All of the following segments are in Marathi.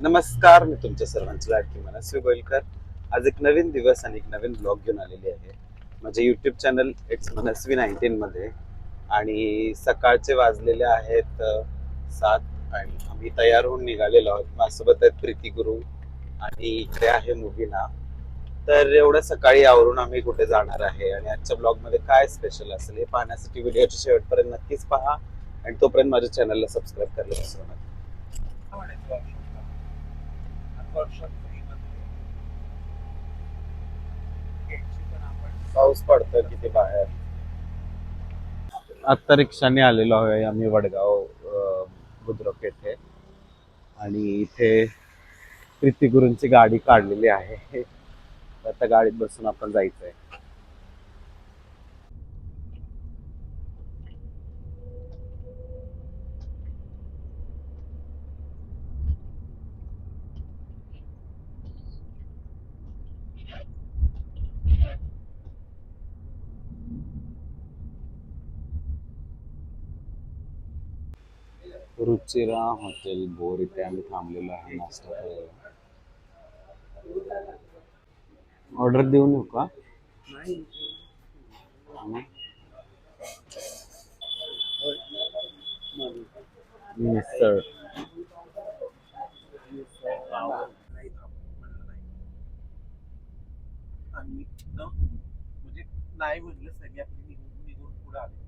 नमस्कार मी तुमच्या सर्वांचं लाडकी मनस्वी गोयलकर आज एक नवीन दिवस आणि एक नवीन ब्लॉग घेऊन आलेली आहे. माझे YouTube channel it's Manasvi nineteen मध्ये. आणि सकाळचे वाजलेले आहेत सात आणि आम्ही तयार होऊन निघालेलो आहोत. माझ्यासोबत आहेत प्रीती गुरु आणि इकडे आहे मुबीना तर एवढं सकाळी आवरून आम्ही कुठे जाणार आहे आणि आजच्या ब्लॉगमध्ये काय स्पेशल असेल हे पाहण्यासाठी व्हिडिओच्या शेवटपर्यंत नक्कीच पहा. आणि तोपर्यंत माझ्या चॅनलला सबस्क्राईब करायला विसरू नका. पाऊस पडतोय किती बाहेर? आता रिक्षाने आलेलो आहे आम्ही वडगाव अं, बुद्रुक येथे. आणि इथे प्रीती गुरूंची गाडी काढलेली आहे. तर त्या गाडीत बसून आपण जायचंय. रुचिरा हॉटेल बोर इथे आम्ही थांबलेलो आहे. नाश्ता करायला ऑर्डर देऊ नये का? मिसळ म्हणजे नाही म्हटलं सगळी आपली निघून पुढे आले.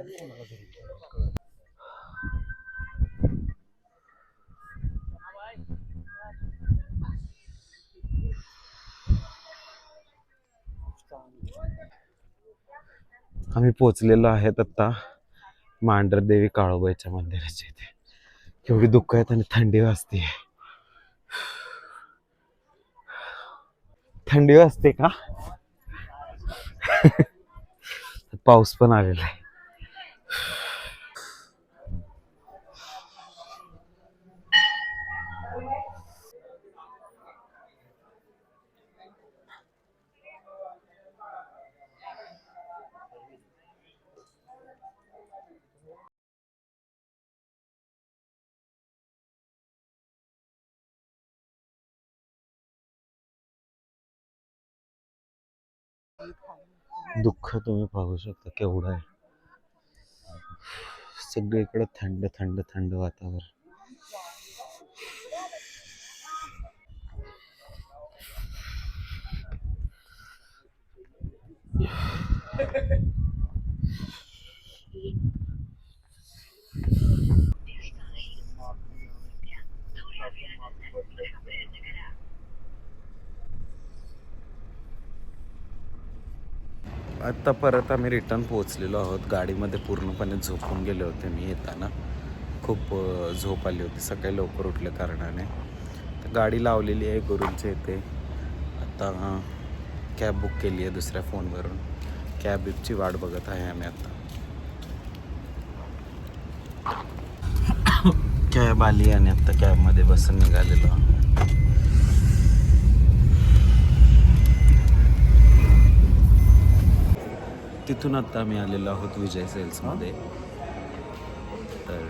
आम्ही पोचलेलो आहेत आता मांढरदेवी काळोबाईच्या मंदिराच्या इथे. केवढी दुःख आहेत आणि थंडी वाजते. थंडी वाजते का? पाऊस पण आलेला आहे. दुःख तुम्ही पाहू शकता केवढं आहे सगळीकडे थंड थंड थंड वातावरण. आत्ता परत आम्ही रिटर्न पोहोचलेलो आहोत. गाडीमध्ये पूर्णपणे झोपून गेले होते मी येताना. खूप झोप आली होती. सकाळी लवकर उठल्या कारणाने. तर गाडी लावलेली आहे गुरूंच्या इथे. आता कॅब बुक केली आहे दुसऱ्या फोनवरून. कॅब बिबची वाट बघत आहे आम्ही आता. कॅब आली आणि आता कॅबमध्ये बसून निघालेलो तिथून आता आम्ही आलेलो आहोत विजय सेल्समध्ये. तर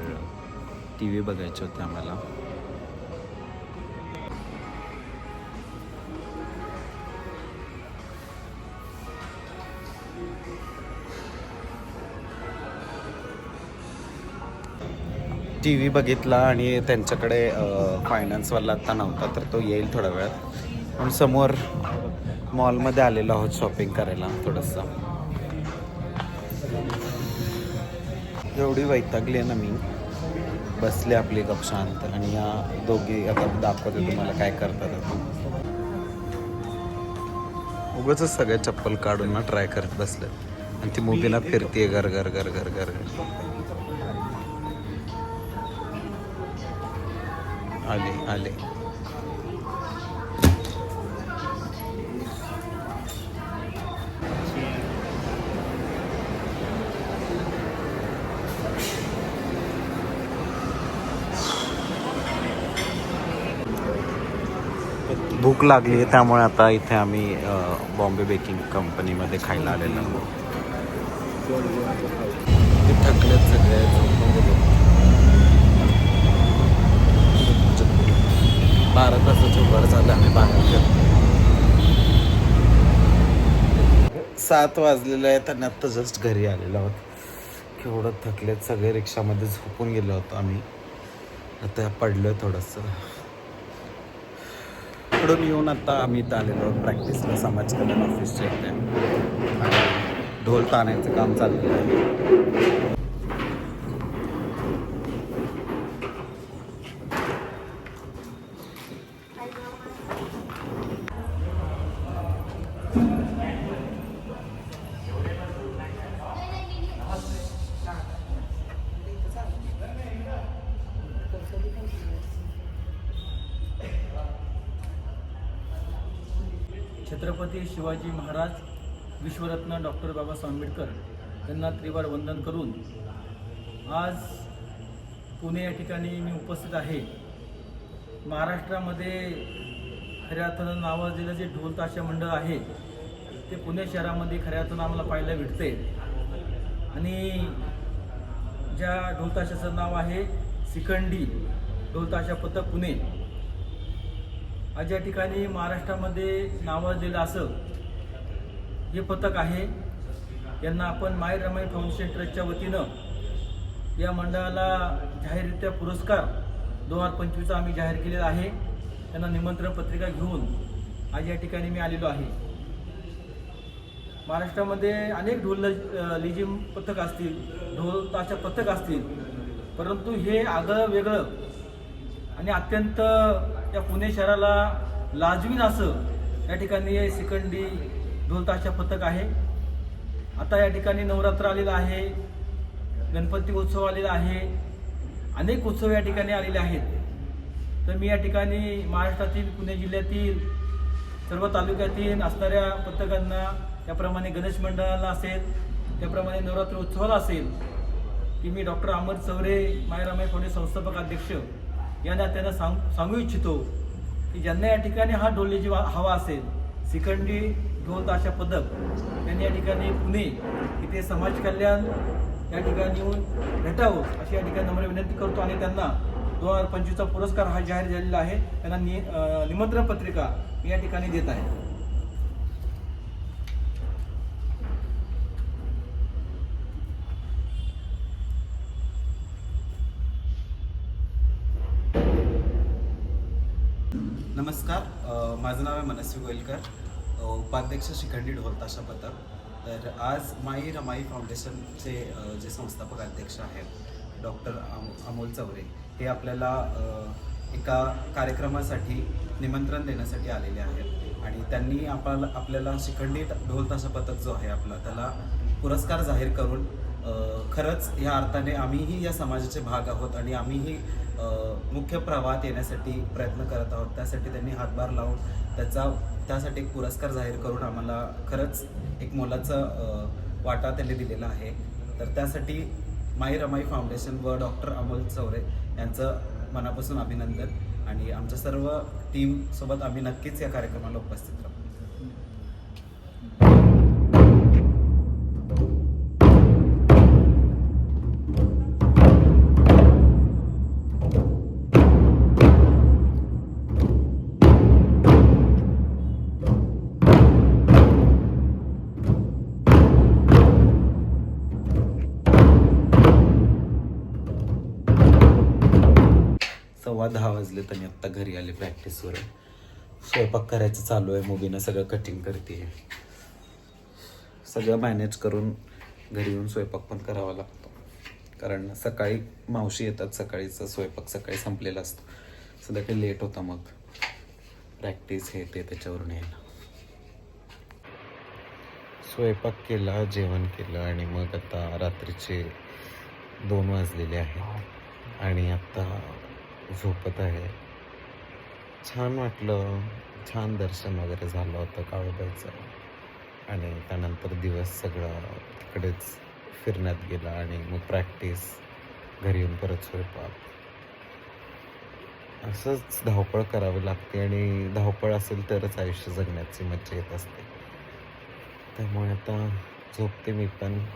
टी व्ही बघायचे होते आम्हाला. टी व्ही बघितला आणि त्यांच्याकडे फायनान्सवाला आत्ता नव्हता तर तो येईल थोड्या वेळात. पण समोर मॉलमध्ये आलेलो आहोत शॉपिंग करायला थोडंसं. एवढी वैतागली आहे ना मी. बसले आपली गप शांत आणि या दोघी आता दाखवते तुम्हाला काय करतात उगच सगळ्या चप्पल काढून ना ट्राय करत बसले आणि ती मुलीला फिरतीये घर घर घर घर घर. आले आले. भूक लागली आहे त्यामुळे आता इथे आम्ही बॉम्बे बेकिंग कंपनीमध्ये खायला आलेलो आहोत. ते थकलेत सगळे झोपून बारा तासाच्या वर झालं आम्ही बाहेर सात वाजलेलं आहे त्यांनी आत्ता जस्ट घरी आलेलो आहोत. केवढं थकलेत सगळे रिक्षामध्ये झोपून गेलो होतो आम्ही. आता पडलोय थोडंसं. इकडून येऊन आता आम्ही इथं आलेलो आहोत प्रॅक्टिसला समाज कल्याण ऑफिसच्या इथे. आणि ढोल ताणायचं काम चाललेलं आहे. छत्रपती शिवाजी महाराज विश्वरत्न डॉक्टर बाबासाहेब आंबेडकर यांना त्रिवार वंदन करून आज पुणे या ठिकाणी मी उपस्थित आहे. महाराष्ट्रामध्ये खऱ्या अर्थानं नावाजलेलं जे ढोल ताशा मंडळ आहे ते पुणे शहरामध्ये खऱ्या अर्थानं आम्हाला पाहायला भेटते. आणि ज्या ढोलताशाचं नाव आहे सिकंडी ढोलताशा पथक पुणे आज या ठिकाणी महाराष्ट्रामध्ये नावाजलेलं असं हे पथक आहे यांना आपण माय रमाई फाउंडेशन ट्रस्टच्या वतीनं या मंडळाला जाहीररित्या पुरस्कार दोन हजार पंचवीसचा आम्ही जाहीर केलेला आहे. त्यांना निमंत्रण पत्रिका घेऊन आज या ठिकाणी मी आलेलो आहे. महाराष्ट्रामध्ये अनेक ढोल लिजिम पथक असतील ढोल ताशा पथक असतील परंतु हे आगळं वेगळं आणि अत्यंत या पुणे शहराला लाजवीन असं या ठिकाणी सिकंडी ढोलताशा पथक आहे. आता या ठिकाणी नवरात्र आलेलं आहे गणपती उत्सव आलेला आहे अनेक उत्सव या ठिकाणी आलेले आहेत. तर मी या ठिकाणी महाराष्ट्रातील पुणे जिल्ह्यातील सर्व तालुक्यातील असणाऱ्या पथकांना त्याप्रमाणे गणेश मंडळाला असेल त्याप्रमाणे नवरात्र उत्सवाला असेल की मी डॉक्टर अमर चौरे मायरामाई फाउंडे संस्थापक अध्यक्ष यांना त्यांना सांग सांगू इच्छितो की ज्यांना या ठिकाणी हा डोलेजी हवा असेल सिकंडी ढोल ताशा पदक त्यांनी या ठिकाणी पुणे इथे समाज कल्याण या ठिकाणी येऊन भेटावं अशी या ठिकाणी नम्र विनंती करतो. आणि त्यांना दोन हजार पंचवीसचा पुरस्कार हा जाहीर झालेला आहे. त्यांना नि निमंत्रण पत्रिका मी या ठिकाणी देत आहे. नमस्कार माझं नाव आहे मनस्वी गोयलकर उपाध्यक्ष शिखंडी ढोलताशा पथक. तर आज माई रमाई फाउंडेशनचे जे संस्थापक अध्यक्ष आहेत डॉक्टर अम अमोल चौरे हे आपल्याला एका कार्यक्रमासाठी निमंत्रण देण्यासाठी आलेले आहेत. आणि त्यांनी आपल्याला आपल्याला शिखंडी ढोलताशा पथक जो आहे आपला त्याला पुरस्कार जाहीर करून खरंच ह्या अर्थाने आम्हीही या समाजाचे भाग आहोत आणि आम्हीही मुख्य प्रवाहात येण्यासाठी प्रयत्न करत आहोत. त्यासाठी त्यांनी हातभार लावून त्याचा त्यासाठी एक पुरस्कार जाहीर करून आम्हाला खरंच एक मोलाचा वाटा त्यांनी दिलेला आहे. तर त्यासाठी माई रमाई फाउंडेशन व डॉक्टर अमोल चौरे यांचं मनापासून अभिनंदन आणि आमच्या सर्व टीमसोबत आम्ही नक्कीच या कार्यक्रमाला उपस्थित राहू. सव्वा वाजले आणि आत्ता घरी आले प्रॅक्टिसवर स्वयंपाक करायचं चालू आहे. मुबीनं सगळं कटिंग करते सगळं मॅनेज करून घरी येऊन स्वयंपाक पण करावा लागतो. कारण सकाळी मावशी येतात. सकाळीचा स्वयंपाक सकाळी संपलेला असतो. संध्याकाळी लेट होता मग. प्रॅक्टिस हे ते त्याच्यावरून यायला. स्वयंपाक केला जेवण केलं आणि मग आता रात्रीचे दोन वाजलेले आहेत. आणि आता झोपत आहे. छान वाटलं. छान दर्शन वगैरे झालं होतं काळोबाईचं आणि त्यानंतर दिवस सगळं तिकडेच फिरण्यात गेला आणि मग प्रॅक्टिस घरी येऊन परत स्वयंपाक. असंच धावपळ करावी लागते आणि धावपळ असेल तरच आयुष्य जगण्याची मजा येत असते. त्यामुळे आता झोपते मी पण.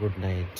Good night